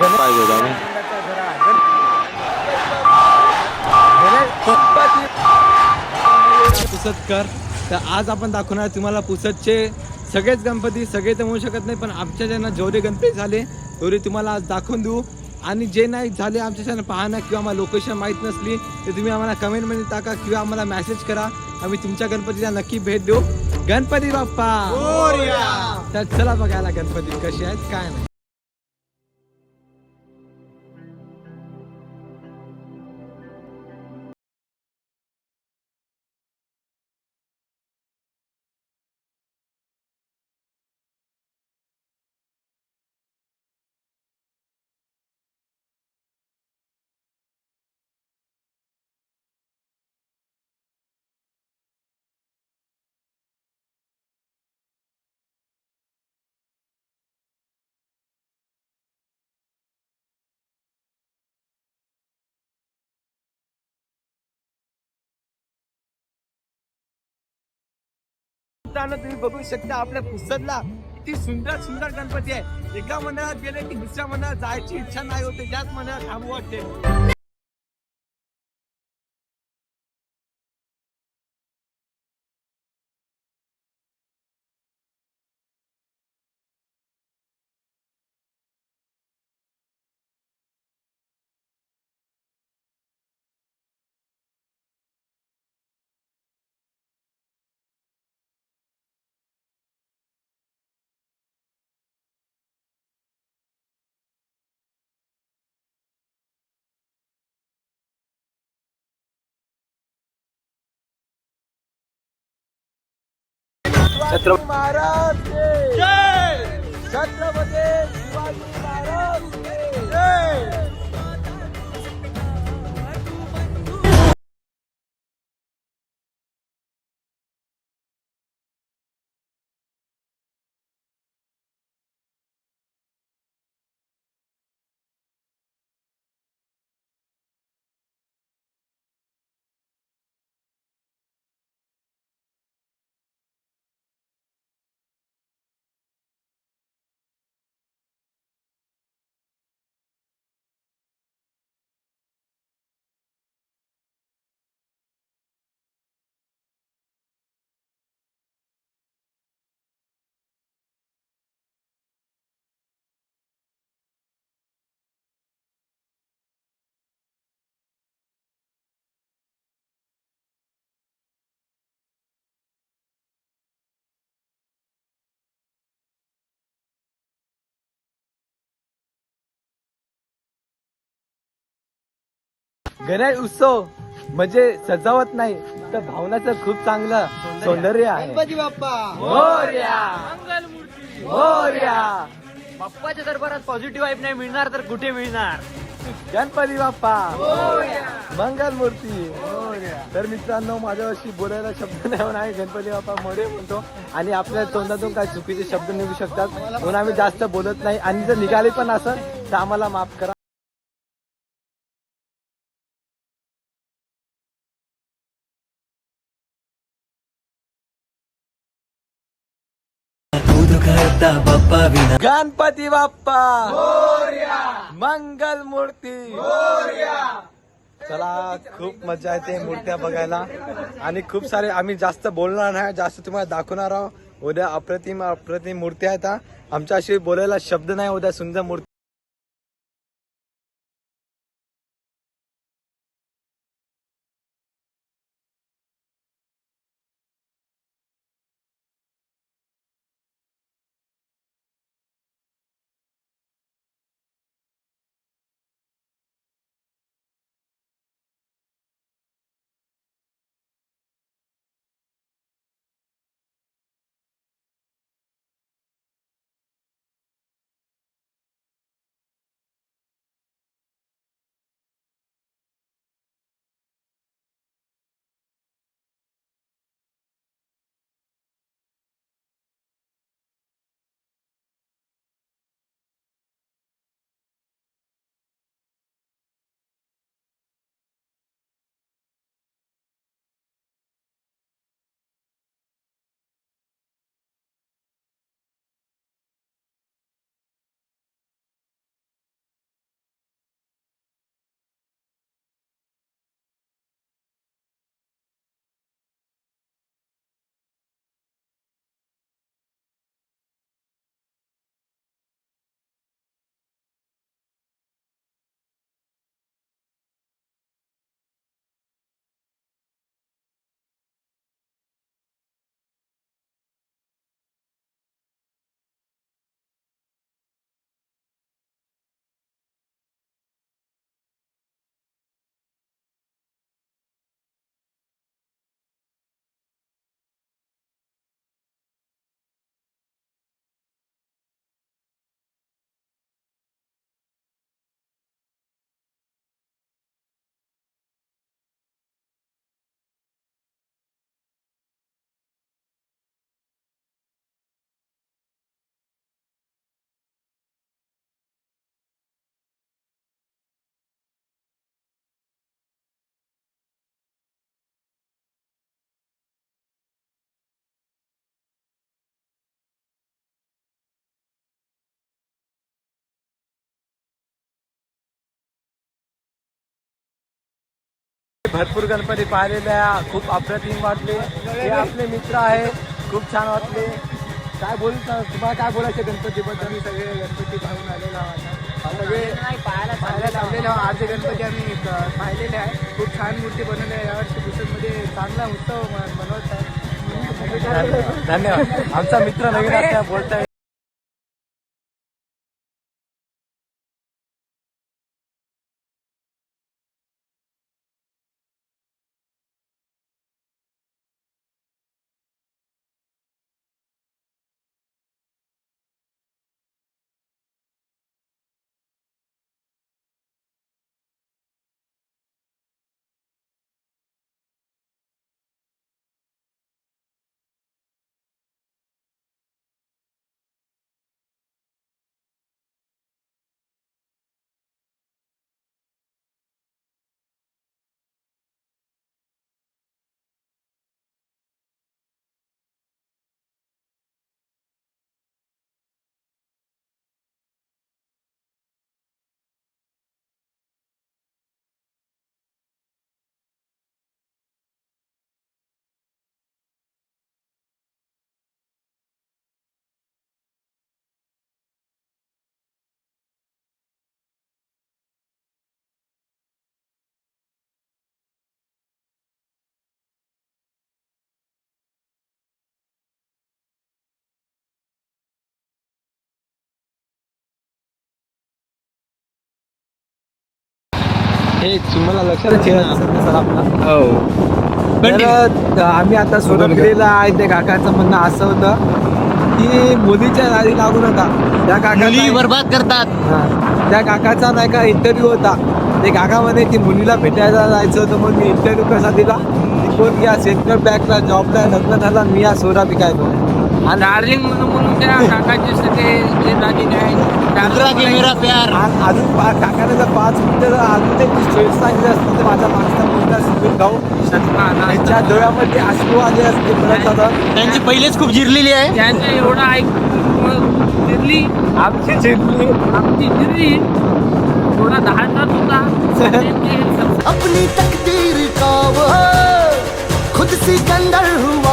पाहिजे होता आम्ही पुसदकर तर आज आपण दाखवणार तुम्हाला पुसदचे सगळेच गणपती सगळे तर म्हणू शकत नाही पण आमच्या ज्यांना जेवढे गणपती झाले तेवढे तुम्हाला आज दाखवून देऊ. आणि जे नाही झाले आमच्या चॅनल पाहणं किंवा आम्हाला लोकेशन माहीत नसली तर तुम्ही आम्हाला कमेंटमध्ये टाका किंवा आम्हाला मेसेज करा. आम्ही तुमच्या गणपतीला नक्की भेट देऊ. गणपती बाप्पा! तर चला बघायला गणपती कसे आहेत काय नाही. मित्रांनो तुम्ही बघू शकता आपल्या पुस्तकला. किती सुंदर सुंदर गणपती आहे. एका मंडळात गेले की दुसऱ्या मंडळात जायची इच्छा नाही होते त्याच मंडळात थांबू वाटते. છત્રપતિ મહારાજ गणेश उत्सव म्हणजे सजावट नाही तर भावनाचं खूप चांगलं सौंदर्य आहे. गणपती बाप्पा. मोरया. बाप्पाच्या दरबारात पॉझिटिव्ह वाईब नाही मिळणार तर कुठे मिळणार? गणपती बाप्पा. मंगल मूर्ती तर मित्रांनो माझ्याशी बोलायला शब्द नाही म्हणून आम्ही गणपती बाप्पा मोरे म्हणतो. आणि आपल्या तोंडातून काही चुकीचे शब्द निघू शकतात. म्हणून आम्ही जास्त बोलत नाही. आणि जर निघाले पण असं तर आम्हाला माफ करा. गणपती बाप्पा. मंगल मूर्ती. चला खूप मजा येते मूर्त्या बघायला. आणि खूप सारे आम्ही जास्त बोलणार नाही जास्त तुम्हाला दाखवणार आहोत. उद्या अप्रतिम अप्रतिम मूर्त्या आहेत आमच्याशी बोलायला शब्द नाही उद्या सुंदर मूर्ती भरपूर गणपती पाहिलेल्या खूप अप्रतिम वाटले. हे आपले मित्र आहे खूप छान वाटले. काय बोल तुम्हाला काय बोलायचे गणपतीबद्दल? आम्ही सगळे गणपती पाहून आलेलो आहोत. सगळे पाहायला पाहायला चाललेले आहोत. आजचे गणपती आम्ही पाहिलेले आहे खूप छान मूर्ती बनवली आहे. यावर्षी पुसदमध्ये चांगला उत्सव म- मनवत आहे धन्यवाद. आमचा मित्र नवीन बोलताय. हे तुम्हाला लक्षात हो. तर आम्ही आता सोनगिरीला आहे त्या काकाचं म्हणणं असं होतं की मुलीच्या नादी लागू नका. त्या मुली काका बरबाद करतात. त्या काकाचा नाही का इंटरव्ह्यू होता. ते काका म्हणे की मुलीला भेटायला जायचं होतं मग मी इंटरव्ह्यू कसा दिला? ती कोण या सेंट्रल बँकला जॉबला लग्न झाला मी या सोरा विकायचो आणि डार्लिंग म्हणून म्हणून त्या काकाचे सगळे जे दागिने आहेत दुसरा की मेरा प्यार. अजून पा- काकाने जर पाच मिनिटं अजून ते स्ट्रेट सांगितलं असतं तर माझा मागचा मुलगा सुमित भाऊ त्यांच्या डोळ्यामध्ये अश्रू आले असते परत आता त्यांची पहिलेच खूप जिरलेली आहे. त्यांचं एवढं ऐक मग दिल्ली आमची चिरली आमची दिल्ली थोडा दहाचाच होता. त्यांचे सब- अपनी तकदीर का वो? खुद सिकंदर हुआ।